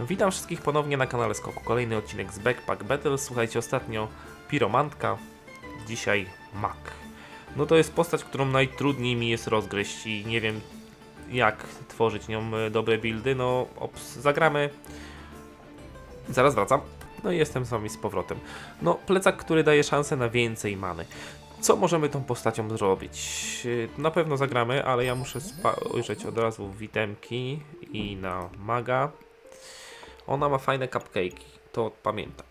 Witam wszystkich ponownie na kanale Skoku. Kolejny odcinek z Backpack Battle. Słuchajcie, ostatnio Piromantka, dzisiaj Mak. No to jest postać, którą najtrudniej mi jest rozgryźć i nie wiem jak tworzyć nią e, dobre buildy. No, ops, zagramy. Zaraz wracam. No i jestem z wami z powrotem. No, plecak, który daje szansę na więcej many. Co możemy tą postacią zrobić? E, Na pewno zagramy, ale ja muszę spojrzeć od razu w witemki i na maga. Ona ma fajne cupcake'i, to pamiętam.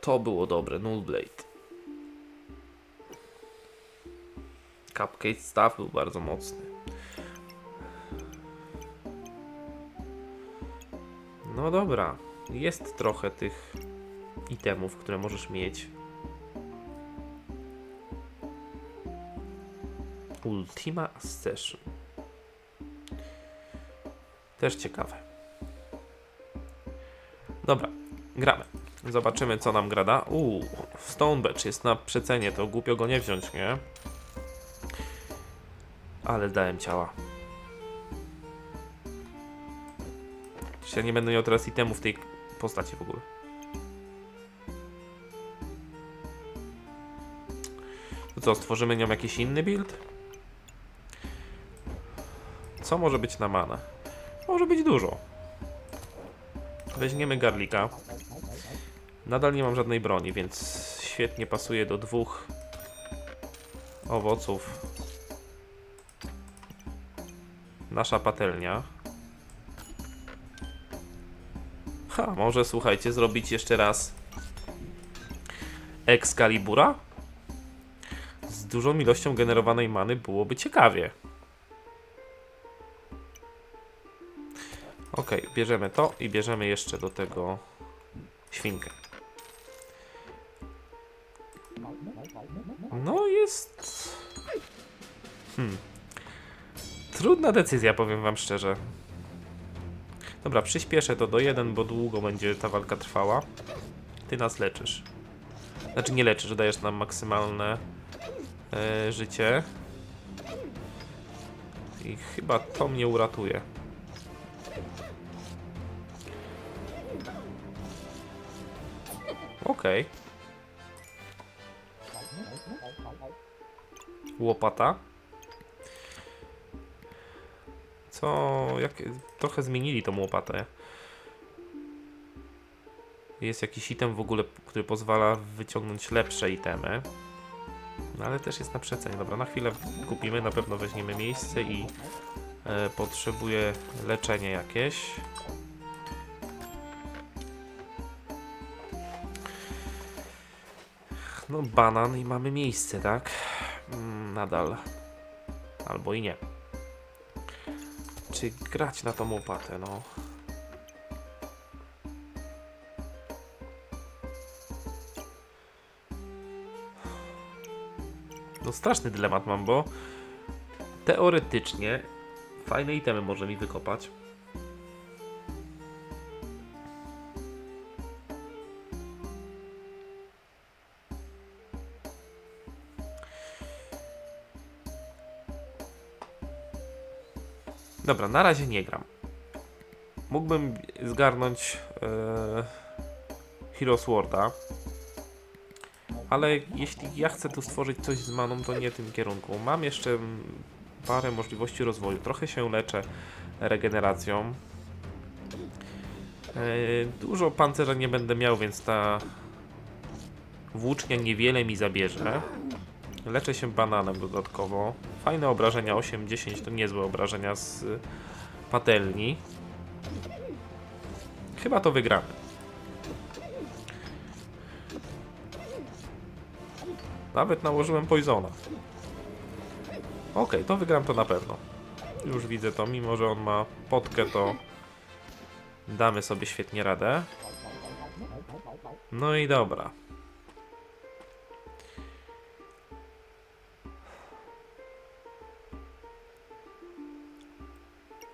To było dobre, Nullblade. Cupcake staff był bardzo mocny. No dobra, jest trochę tych itemów, które możesz mieć. Ultima Session. Też ciekawe. Gramy. Zobaczymy, co nam grada. Uuu, Stonebridge jest na przecenie, to głupio go nie wziąć, nie? Ale dałem ciała. Czy ja nie będę miał teraz itemu w tej postaci w ogóle? To co, stworzymy nią jakiś inny build? Co może być na manę? Może być dużo. Weźmiemy garlika. Nadal nie mam żadnej broni, więc świetnie pasuje do dwóch owoców. Nasza patelnia. Ha, może słuchajcie, zrobić jeszcze raz Excalibura? Z dużą ilością generowanej many byłoby ciekawie. Okej, bierzemy to i bierzemy jeszcze do tego świnkę. No jest... Hmm. Trudna decyzja, powiem wam szczerze. Dobra, przyspieszę to do 1, bo długo będzie ta walka trwała. Ty nas leczysz. Znaczy nie leczysz, dajesz nam maksymalne e, życie. I chyba to mnie uratuje. Okej. Łopata. Co? Jak, trochę zmienili tą łopatę. Jest jakiś item w ogóle, który pozwala wyciągnąć lepsze itemy. No ale też jest na przecenie. Dobra, na chwilę kupimy, na pewno weźmiemy miejsce i e, leczenie jakieś. No, banan i mamy miejsce, tak? Mm, nadal. Albo i nie. Czy grać na tą łopatę, no? No straszny dylemat mam, bo teoretycznie fajne itemy może mi wykopać. Dobra, na razie nie gram. Mógłbym zgarnąć e, Heroes Worda, ale jeśli ja chcę tu stworzyć coś z maną, to nie w tym kierunku. Mam jeszcze parę możliwości rozwoju. Trochę się leczę regeneracją. E, dużo pancerza nie będę miał, więc ta włócznia niewiele mi zabierze. Leczę się bananem dodatkowo. Fajne obrażenia 8-10 to niezłe obrażenia z y, patelni. Chyba to wygramy. Nawet nałożyłem poisona. Okej, to wygram to na pewno. Już widzę to, mimo że on ma potkę, to damy sobie świetnie radę. No i dobra.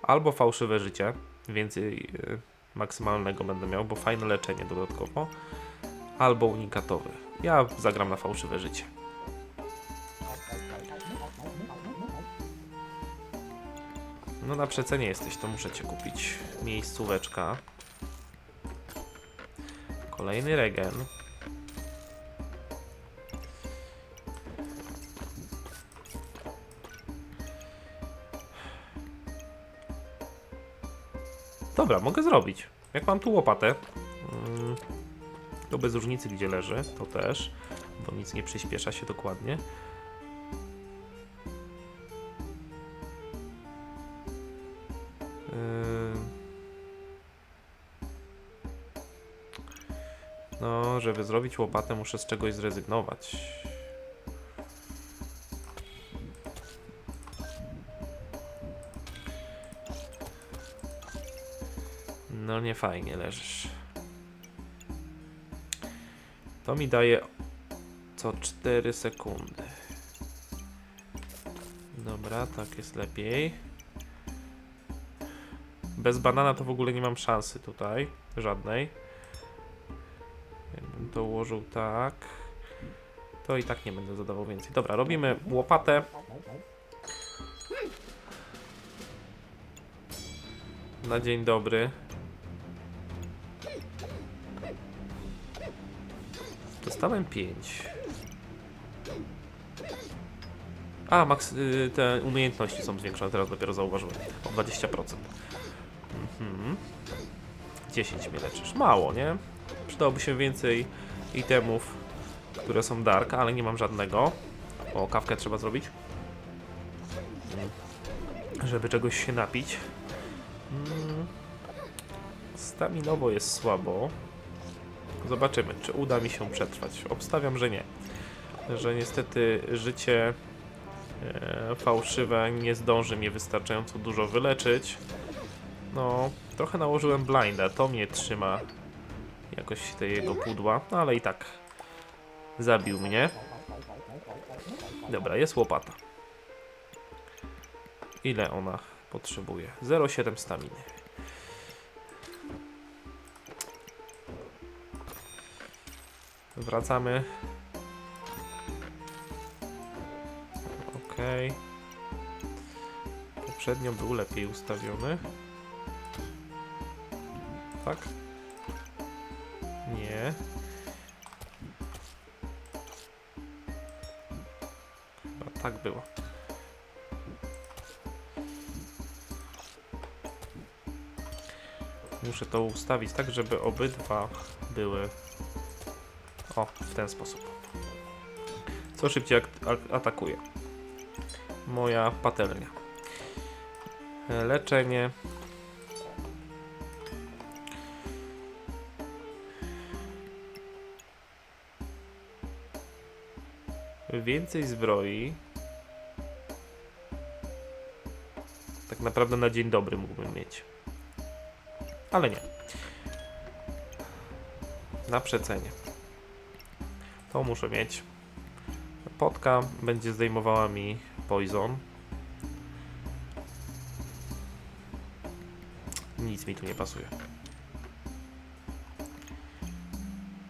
Albo fałszywe życie, więcej y, maksymalnego będę miał, bo fajne leczenie dodatkowo, albo unikatowy. Ja zagram na fałszywe życie. No na przecenie jesteś, to muszę cię kupić. Miejscóweczka. Kolejny regen. Dobra, mogę zrobić. Jak mam tu łopatę, mm, to bez różnicy gdzie leży, to też, bo nic nie przyspiesza się dokładnie. Yy. No, żeby zrobić łopatę, muszę z czegoś zrezygnować. No nie fajnie leżysz. To mi daje co 4 sekundy. Dobra, tak jest lepiej. Bez banana to w ogóle nie mam szansy tutaj. Żadnej. Jakbym to ułożył tak. To i tak nie będę zadawał więcej. Dobra, robimy łopatę. Na dzień dobry. Dostałem 5. A, max, y, te umiejętności są zwiększone, teraz dopiero zauważyłem. O 20%. Mhm. 10 mnie leczysz. Mało, nie? Przydałoby się więcej itemów, które są dark, ale nie mam żadnego. O, kawkę trzeba zrobić. Mm. Żeby czegoś się napić. Mm. Staminowo jest słabo. Zobaczymy, czy uda mi się przetrwać. Obstawiam, że nie. Że niestety życie e, fałszywe nie zdąży mnie wystarczająco dużo wyleczyć. No, trochę nałożyłem blinda, to mnie trzyma jakoś te jego pudła, no ale i tak zabił mnie. Dobra, jest łopata. Ile ona potrzebuje? 0,7 staminy. Wracamy. Okej. Poprzednio był lepiej ustawiony. Tak? Nie. Chyba tak było. Muszę to ustawić tak, żeby obydwa były o, w ten sposób. Co szybciej ak- ak- atakuje? Moja patelnia. Leczenie. Więcej zbroi. Tak naprawdę na dzień dobry mógłbym mieć. Ale nie. Na przecenie. To muszę mieć. Potka będzie zdejmowała mi poison. Nic mi tu nie pasuje.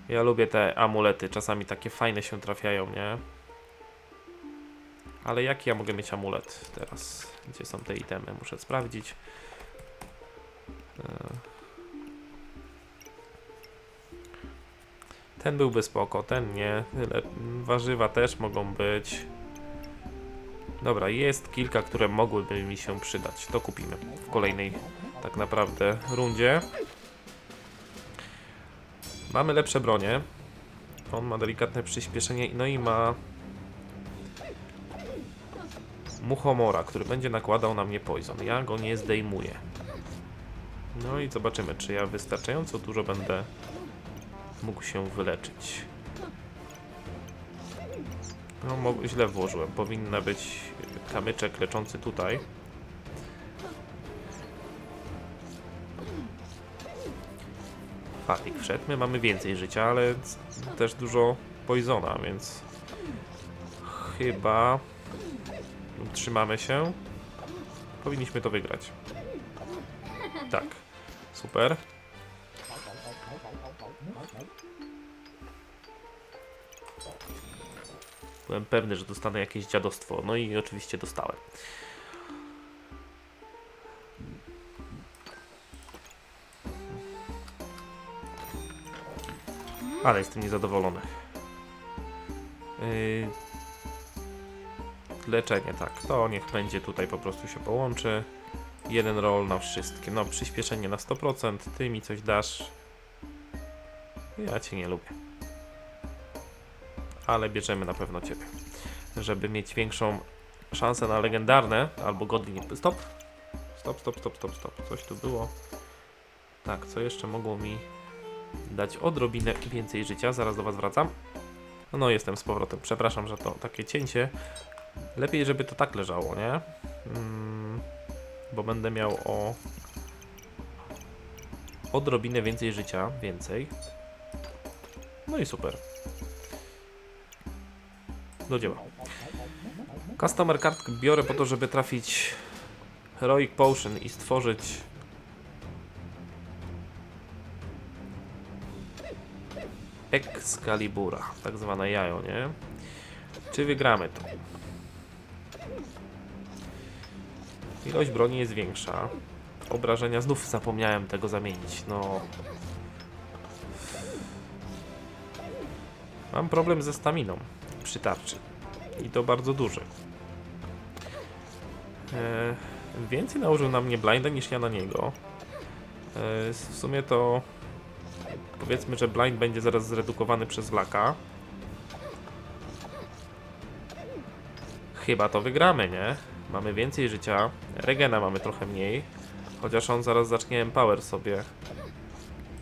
Ja lubię te amulety, czasami takie fajne się trafiają, nie? Ale jaki ja mogę mieć amulet teraz? Gdzie są te itemy? Muszę sprawdzić. E, Ten byłby spoko, ten nie. Warzywa też mogą być. Dobra, jest kilka, które mogłyby mi się przydać. To kupimy w kolejnej tak naprawdę rundzie. Mamy lepsze bronie. On ma delikatne przyspieszenie, no i ma Muchomora, który będzie nakładał na mnie poison. Ja go nie zdejmuję. No i zobaczymy, czy ja wystarczająco dużo będę mógł się wyleczyć. No, źle włożyłem. Powinna być kamyczek leczący tutaj. Fatik wszedł. My mamy więcej życia, ale też dużo poisona, więc chyba trzymamy się. Powinniśmy to wygrać. Tak. Super. Byłem pewny, że dostanę jakieś dziadostwo. No i oczywiście dostałem. Ale jestem niezadowolony. Yy... Leczenie, tak. To niech będzie tutaj po prostu się połączy. Jeden roll na wszystkie. No, przyspieszenie na 100%. Ty mi coś dasz. Ja cię nie lubię. Ale bierzemy na pewno ciebie. Żeby mieć większą szansę na legendarne albo godnie. Stop! Stop, stop, stop, stop, stop. Coś tu było. Tak, co jeszcze mogło mi dać odrobinę więcej życia? Zaraz do Was wracam. No, jestem z powrotem. Przepraszam, że to takie cięcie. Lepiej, żeby to tak leżało, nie? Mm, bo będę miał o odrobinę więcej życia, więcej. No i super. Do dzieła. Customer card biorę po to, żeby trafić Heroic Potion i stworzyć Excalibura, tak zwane jajo, nie? Czy wygramy to? Ilość broni jest większa. Obrażenia znów zapomniałem tego zamienić. No. Mam problem ze staminą przy tarczy. I to bardzo duży. E, więcej nałożył na mnie blinda niż ja na niego. E, w sumie to powiedzmy, że blind będzie zaraz zredukowany przez laka. Chyba to wygramy, nie? Mamy więcej życia. Regena mamy trochę mniej. Chociaż on zaraz zacznie empower sobie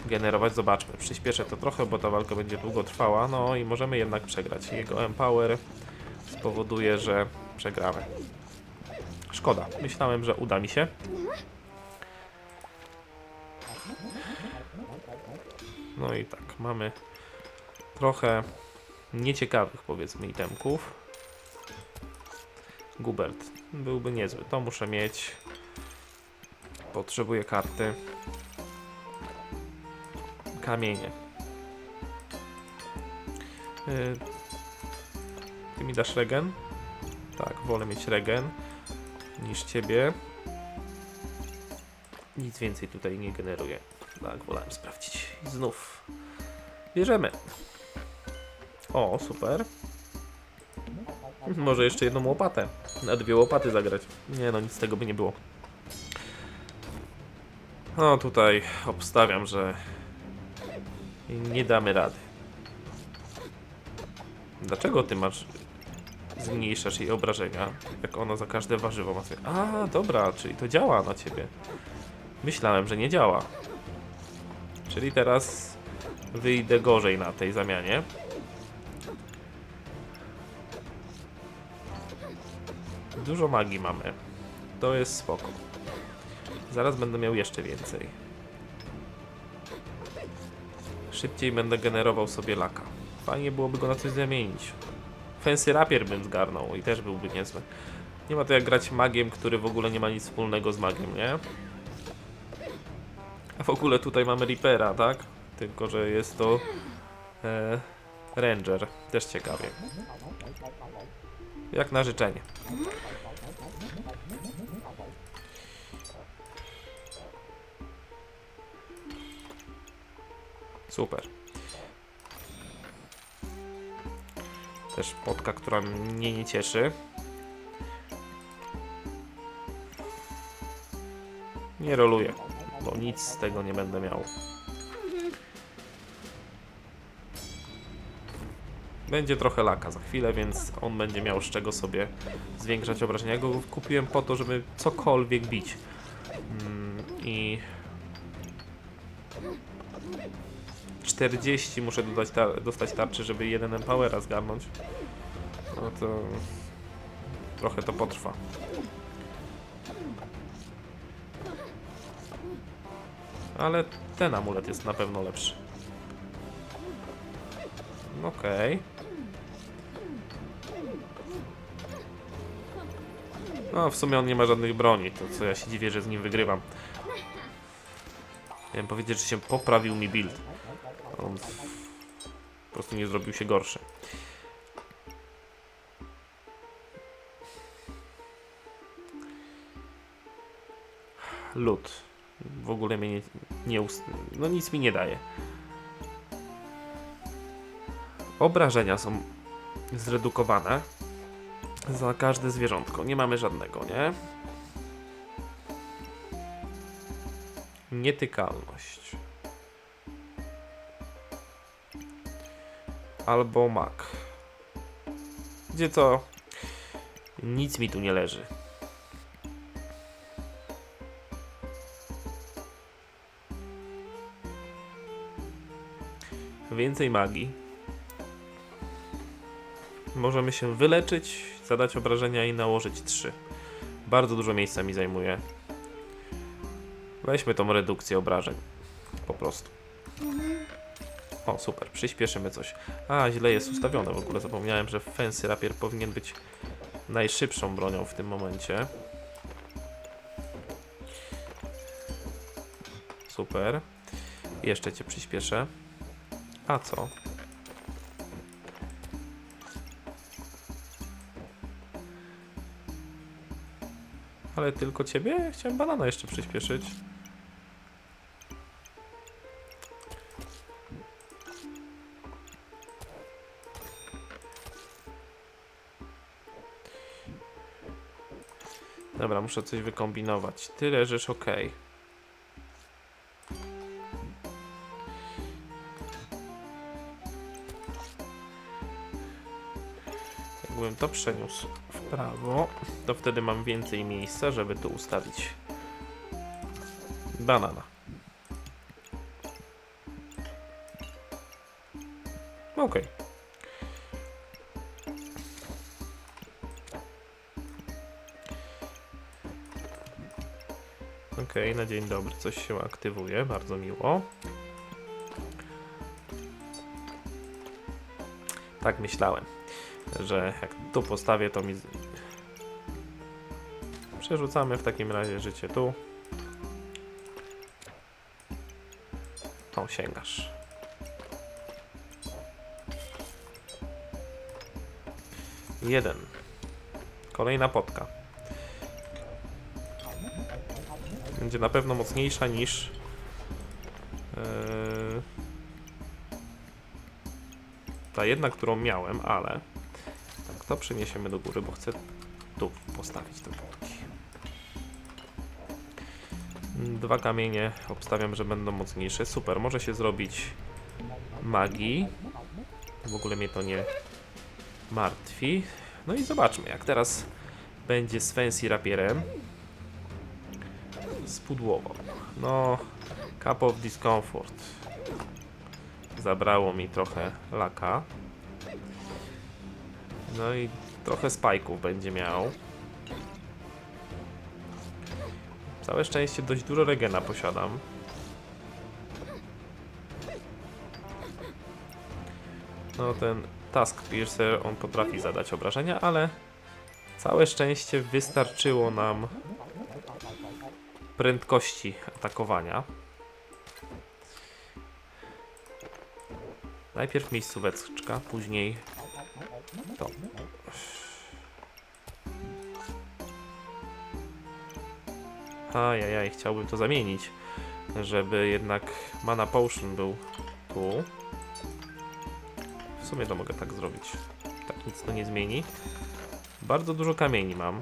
generować. Zobaczmy. Przyspieszę to trochę, bo ta walka będzie długo trwała. No i możemy jednak przegrać. Jego empower spowoduje, że przegramy. Szkoda. Myślałem, że uda mi się. No i tak, mamy trochę nieciekawych powiedzmy itemków. Gubert byłby niezły. To muszę mieć. Potrzebuję karty. Kamienie. Yy, Ty mi dasz regen? Tak, wolę mieć regen niż ciebie. Nic więcej tutaj nie generuję. Tak, wolałem sprawdzić. Znów. Bierzemy. O, super. Może jeszcze jedną łopatę. Na dwie łopaty zagrać. Nie no, nic z tego by nie było. No tutaj obstawiam, że nie damy rady. Dlaczego ty masz zmniejszasz jej obrażenia, jak ona za każde warzywo ma sobie... A, dobra, czyli to działa na ciebie. Myślałem, że nie działa. Czyli teraz wyjdę gorzej na tej zamianie. Dużo magii mamy. To jest spoko. Zaraz będę miał jeszcze więcej. Szybciej będę generował sobie laka. Fajnie byłoby go na coś zamienić. Fancy rapier bym zgarnął i też byłby niezły. Nie ma to jak grać magiem, który w ogóle nie ma nic wspólnego z magiem, nie? A w ogóle tutaj mamy Reapera, tak? Tylko, że jest to e, Ranger. Też ciekawie. Jak na życzenie. Super. Też potka, która mnie nie cieszy. Nie roluję, bo nic z tego nie będę miał. Będzie trochę laka za chwilę, więc on będzie miał z czego sobie zwiększać obrażenia. Ja go kupiłem po to, żeby cokolwiek bić. Mm, I 40 muszę dodać tar dostać tarczy, żeby jeden empowera zgarnąć. No to trochę to potrwa. Ale ten amulet jest na pewno lepszy. Okej. No, w sumie on nie ma żadnych broni, to co ja się dziwię, że z nim wygrywam. Miałem powiedzieć, że się poprawił mi build. On po prostu nie zrobił się gorszy. Lód. W ogóle mnie nie, nie ust... No nic mi nie daje. Obrażenia są zredukowane za każde zwierzątko. Nie mamy żadnego, nie? Nietykalność. Albo mak. Gdzie to? Nic mi tu nie leży. Więcej magii. Możemy się wyleczyć, zadać obrażenia i nałożyć 3. Bardzo dużo miejsca mi zajmuje. Weźmy tą redukcję obrażeń. Po prostu. Super, przyspieszymy coś. A, źle jest ustawione w ogóle. Zapomniałem, że Fancy Rapier powinien być najszybszą bronią w tym momencie. Super. Jeszcze cię przyspieszę. A co? Ale tylko ciebie? Chciałem banana jeszcze przyspieszyć. Dobra, muszę coś wykombinować. Ty leżysz ok. Jakbym to przeniósł w prawo, to wtedy mam więcej miejsca, żeby tu ustawić banana. Okej, na dzień dobry coś się aktywuje, bardzo miło. Tak myślałem, że jak tu postawię, to mi. Przerzucamy w takim razie życie tu. O, sięgasz. Jeden. Kolejna potka. Będzie na pewno mocniejsza niż. Yy, ta jedna, którą miałem, ale. Tak, to przeniesiemy do góry, bo chcę tu postawić te potki. Dwa kamienie obstawiam, że będą mocniejsze. Super, może się zrobić magii. W ogóle mnie to nie martwi. No i zobaczmy, jak teraz będzie z Fancy Rapierem spudłował. No, Cup of Discomfort. Zabrało mi trochę laka. No i trochę spajków będzie miał. Całe szczęście dość dużo regena posiadam. No ten Task Piercer, on potrafi zadać obrażenia, ale całe szczęście wystarczyło nam prędkości atakowania. Najpierw miejscóweczka, później to. Ajajaj, chciałbym to zamienić, żeby jednak mana potion był tu. W sumie to mogę tak zrobić. Tak nic to nie zmieni. Bardzo dużo kamieni mam.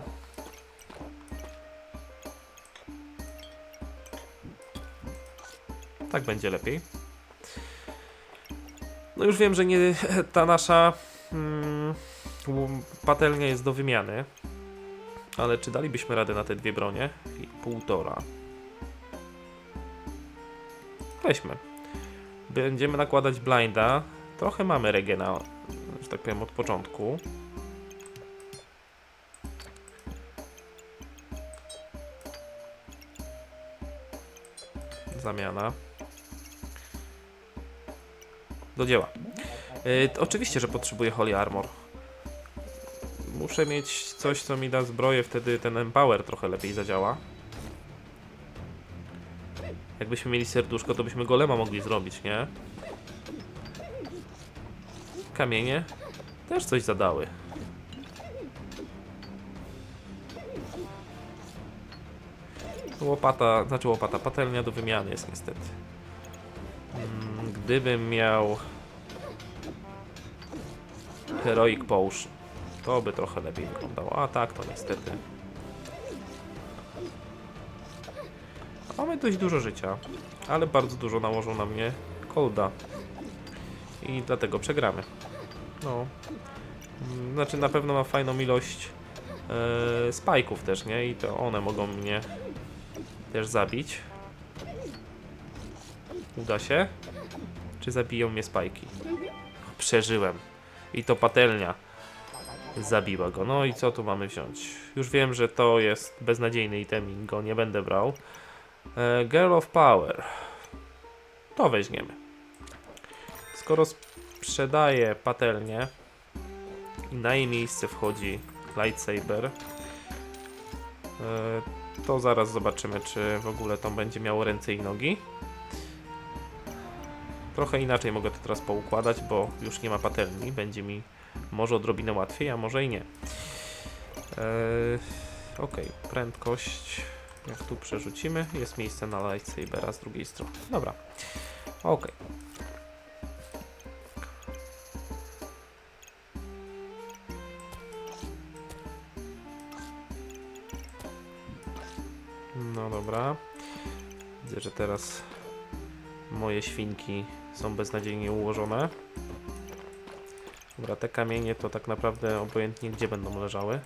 Tak będzie lepiej. No już wiem, że nie ta nasza mm, łu- patelnia jest do wymiany. Ale czy dalibyśmy radę na te dwie bronie? I półtora. Weźmy. Będziemy nakładać blinda. Trochę mamy regena, że tak powiem, od początku. Zamiana. Do dzieła. Yy, oczywiście, że potrzebuję Holy Armor. Muszę mieć coś, co mi da zbroję, wtedy ten Empower trochę lepiej zadziała. Jakbyśmy mieli serduszko, to byśmy golema mogli zrobić, nie? Kamienie też coś zadały. Łopata, znaczy łopata, patelnia do wymiany jest niestety. Gdybym miał Heroic Potion. To by trochę lepiej wyglądało. A tak, to niestety. Mamy dość dużo życia, ale bardzo dużo nałożył na mnie Kolda. I dlatego przegramy. No. Znaczy na pewno ma fajną ilość e, spajków też, nie? I to one mogą mnie też zabić. Uda się? Czy zabiją mnie spajki? Przeżyłem. I to patelnia zabiła go. No i co tu mamy wziąć? Już wiem, że to jest beznadziejny item i go nie będę brał. E, Girl of Power. To weźmiemy. Skoro sprzedaję patelnię i na jej miejsce wchodzi lightsaber, e, to zaraz zobaczymy, czy w ogóle to będzie miało ręce i nogi. Trochę inaczej mogę to teraz poukładać, bo już nie ma patelni. Będzie mi może odrobinę łatwiej, a może i nie. Eee, ok, prędkość. Jak tu przerzucimy, jest miejsce na lightsabera z drugiej strony. Dobra. Ok. No dobra. Widzę, że teraz moje świnki są beznadziejnie ułożone. Dobra, te kamienie to tak naprawdę obojętnie gdzie będą leżały.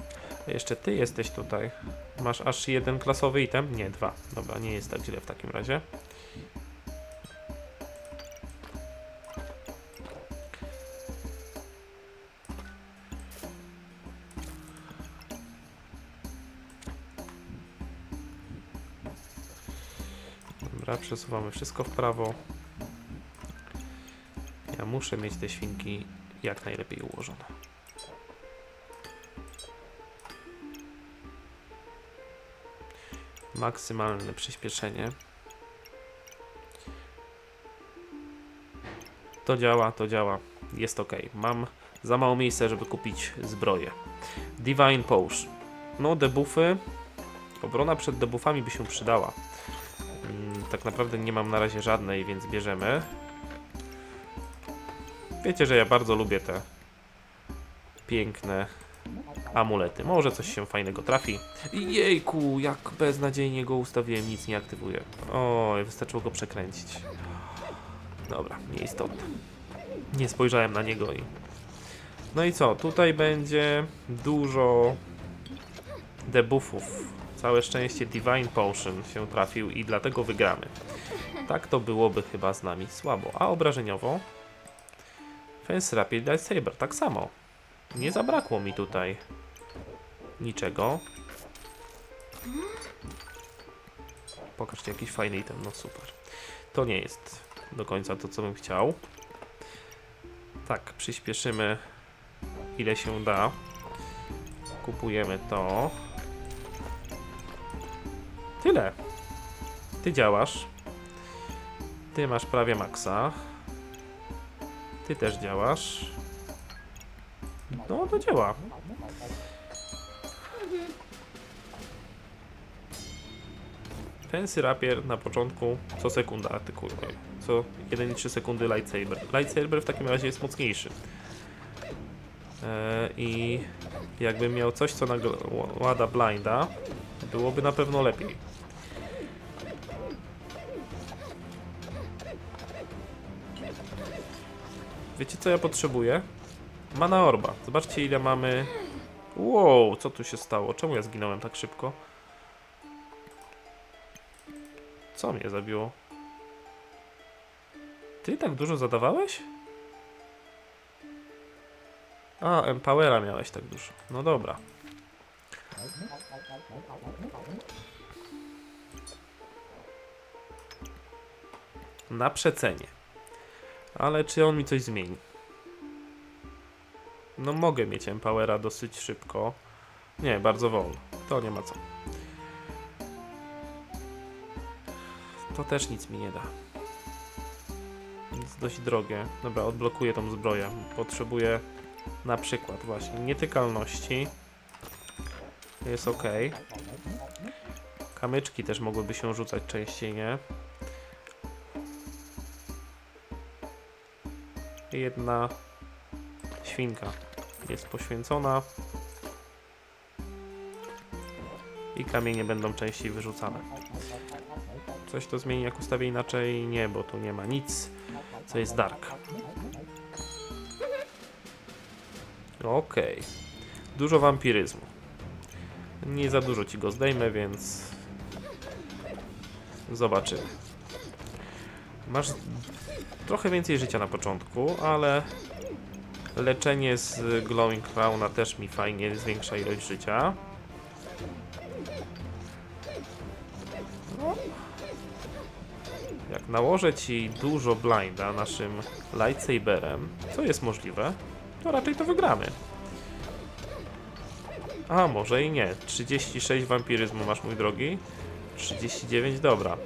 A jeszcze ty jesteś tutaj. Masz aż jeden klasowy item? Nie, dwa. Dobra, nie jest tak źle w takim razie. Przesuwamy wszystko w prawo. Ja muszę mieć te świnki jak najlepiej ułożone. Maksymalne przyspieszenie. To działa, to działa. Jest ok. Mam za mało miejsca, żeby kupić zbroję. Divine Potion. No, debuffy. Obrona przed debuffami by się przydała. Mm, Tak naprawdę nie mam na razie żadnej, więc bierzemy. Wiecie, że ja bardzo lubię te piękne amulety. Może coś się fajnego trafi. Jejku, jak beznadziejnie go ustawiłem, nic nie aktywuje. Oj, wystarczyło go przekręcić. Dobra, nieistotne. Nie spojrzałem na niego i... No i co, tutaj będzie dużo debuffów. Całe szczęście Divine Potion się trafił i dlatego wygramy. Tak to byłoby chyba z nami słabo. A obrażeniowo? Fence Rapid Lightsaber, tak samo. Nie zabrakło mi tutaj niczego. Pokażcie jakiś fajny item, no super. To nie jest do końca to, co bym chciał. Tak, przyspieszymy ile się da. Kupujemy to. Tyle. Ty działasz. Ty masz prawie maksa. Ty też działasz. No, to działa. Fancy Rapier na początku co sekunda atykuje. Co 1,3 sekundy lightsaber. Lightsaber w takim razie jest mocniejszy. E, I jakbym miał coś, co nakłada blinda, byłoby na pewno lepiej. Wiecie co ja potrzebuję? Mana orba. Zobaczcie ile mamy... Wow, co tu się stało? Czemu ja zginąłem tak szybko? Co mnie zabiło? Ty tak dużo zadawałeś? A, Empowera miałeś tak dużo. No dobra. Na przecenie. Ale czy on mi coś zmieni? No mogę mieć Empowera dosyć szybko. Nie, bardzo wolno. To nie ma co. To też nic mi nie da. Jest dość drogie. Dobra, odblokuję tą zbroję. Potrzebuję na przykład właśnie nietykalności. Jest ok. Kamyczki też mogłyby się rzucać częściej, nie? Jedna świnka. jest poświęcona. I kamienie będą częściej wyrzucane. Coś to zmieni, jak ustawię inaczej? Nie, bo tu nie ma nic, co jest dark. Okej. Dużo wampiryzmu. Nie za dużo ci go zdejmę, więc zobaczymy. Masz trochę więcej życia na początku, ale leczenie z Glowing Crowna też mi fajnie zwiększa ilość życia. No. Jak nałożę ci dużo blinda naszym lightsaberem, co jest możliwe, to raczej to wygramy. A, może i nie. 36 wampiryzmu masz, mój drogi. 39, dobra.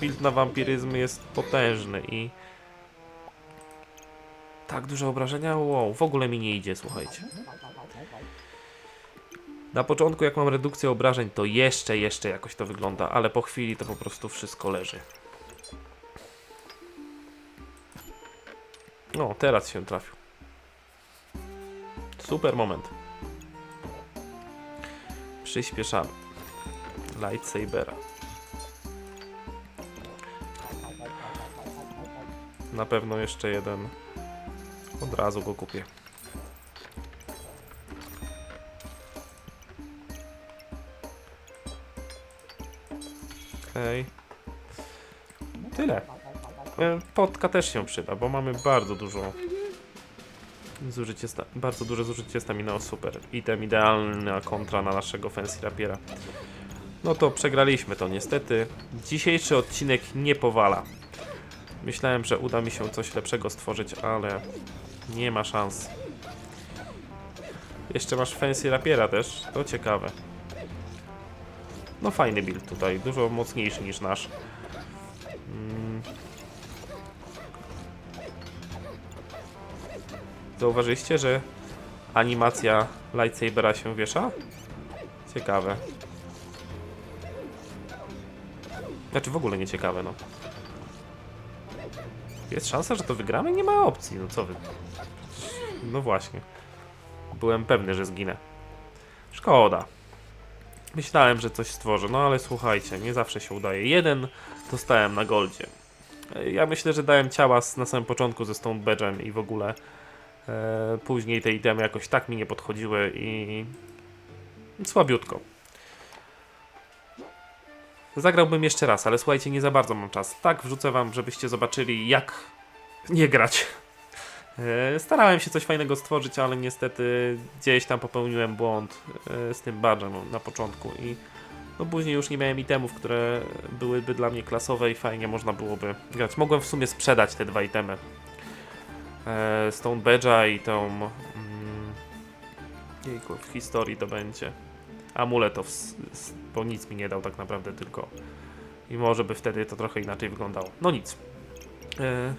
Build na wampiryzm jest potężny i... Tak duże obrażenia? Wow, w ogóle mi nie idzie, słuchajcie. Na początku, jak mam redukcję obrażeń, to jeszcze, jeszcze jakoś to wygląda, ale po chwili to po prostu wszystko leży. No, teraz się trafił. Super moment. Przyspieszamy. Lightsabera. Na pewno jeszcze jeden. Od razu go kupię. Okej. Tyle. E, Potka też się przyda, bo mamy bardzo dużo zużycie bardzo duże zużycie stamina, o super. Item idealna kontra na naszego Fancy Rapiera. No to przegraliśmy to niestety. Dzisiejszy odcinek nie powala. Myślałem, że uda mi się coś lepszego stworzyć, ale nie ma szans. Jeszcze masz Fancy Rapiera też, to ciekawe. No fajny build tutaj, dużo mocniejszy niż nasz. Mm. Zauważyliście, że animacja lightsabera się wiesza? Ciekawe. Znaczy w ogóle nie ciekawe, no. Jest szansa, że to wygramy? Nie ma opcji, no co wy. No właśnie. Byłem pewny, że zginę. Szkoda. Myślałem, że coś stworzę, no ale słuchajcie, nie zawsze się udaje. Jeden dostałem na goldzie. Ja myślę, że dałem ciała na samym początku ze Stone Badge'em i w ogóle e, później te itemy jakoś tak mi nie podchodziły i słabiutko. Zagrałbym jeszcze raz, ale słuchajcie, nie za bardzo mam czas. Tak, wrzucę wam, żebyście zobaczyli, jak nie grać. E, Starałem się coś fajnego stworzyć, ale niestety gdzieś tam popełniłem błąd e, z tym badżem na początku i no później już nie miałem itemów, które byłyby dla mnie klasowe i fajnie można byłoby grać. Mogłem w sumie sprzedać te dwa itemy. Stone Badge'a i tą... Mm, jejku, w historii to będzie. Amuletów, s- s- bo nic mi nie dał tak naprawdę, tylko... I może by wtedy to trochę inaczej wyglądało. No nic. E,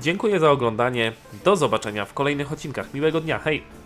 Dziękuję za oglądanie. Do zobaczenia w kolejnych odcinkach. Miłego dnia. Hej!